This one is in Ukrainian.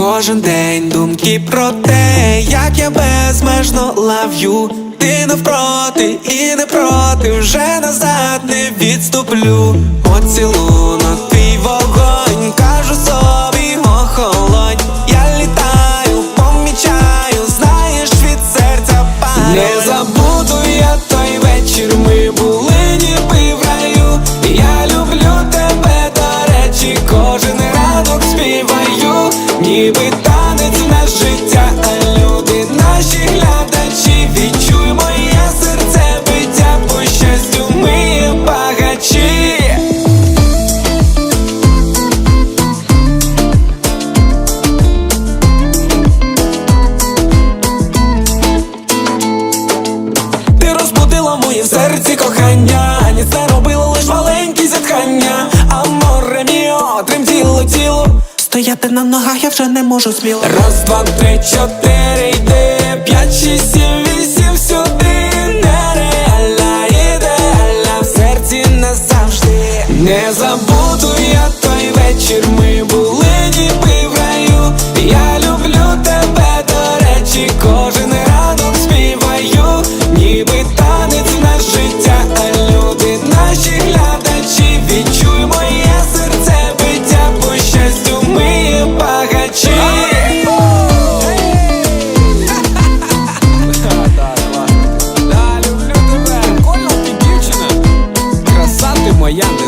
кожен день думки про те, як я безмежно лав'ю. Ти навпроти і не проти, вже назад не відступлю. Поцілунок, ніби танець на життя, а люди наші глядачі, відчуй моє серце биття, по щастю, ми багачі. Ти розбудила моє серці кохання, ні це робило лиш маленькі зітхання, а море міо, тремтіло тіло. Стояти на ногах я вже не можу сміло. Раз, два, три, чотири, йди, п'ять, шість, сім, вісім сюди нереальна ідеальна в серці назавжди Не забуду я той вечір. Ми були ніби в раю. Я люблю тебе, до речі, кожен huella